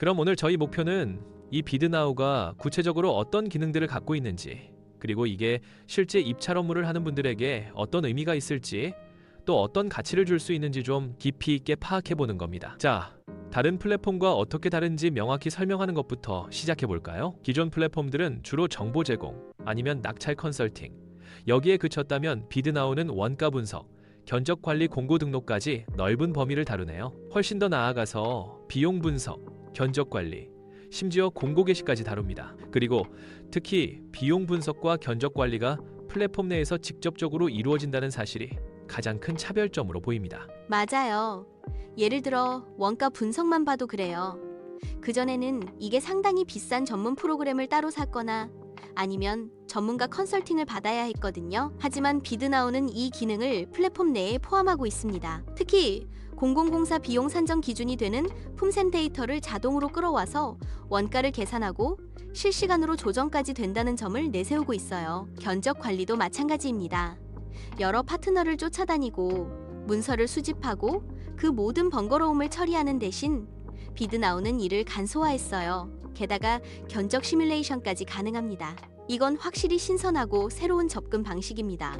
그럼 오늘 저희 목표는 이 비드나우가 구체적으로 어떤 기능들을 갖고 있는지, 그리고 이게 실제 입찰 업무를 하는 분들에게 어떤 의미가 있을지, 또 어떤 가치를 줄 수 있는지 좀 깊이 있게 파악해 보는 겁니다. 자, 다른 플랫폼과 어떻게 다른지 명확히 설명하는 것부터 시작해 볼까요? 기존 플랫폼들은 주로 정보 제공 아니면 낙찰 컨설팅, 여기에 그쳤다면 비드나우는 원가 분석, 견적 관리 공고 등록까지 넓은 범위를 다루네요. 훨씬 더 나아가서 비용 분석, 견적 관리, 심지어 공고 게시까지 다룹니다. 그리고 특히 비용 분석과 견적 관리가 플랫폼 내에서 직접적으로 이루어진다는 사실이 가장 큰 차별점으로 보입니다. 맞아요. 예를 들어 원가 분석만 봐도 그래요. 그전에는 이게 상당히 비싼 전문 프로그램을 따로 샀거나 아니면 전문가 컨설팅을 받아야 했거든요. 하지만 비드나우는 이 기능을 플랫폼 내에 포함하고 있습니다. 특히 공공공사 비용 산정 기준이 되는 품센 데이터를 자동으로 끌어와서 원가를 계산하고 실시간으로 조정까지 된다는 점을 내세우고 있어요. 견적 관리도 마찬가지입니다. 여러 파트너를 쫓아다니고 문서를 수집하고 그 모든 번거로움을 처리하는 대신 비드나우는 이를 간소화했어요. 게다가 견적 시뮬레이션까지 가능합니다. 이건 확실히 신선하고 새로운 접근 방식입니다.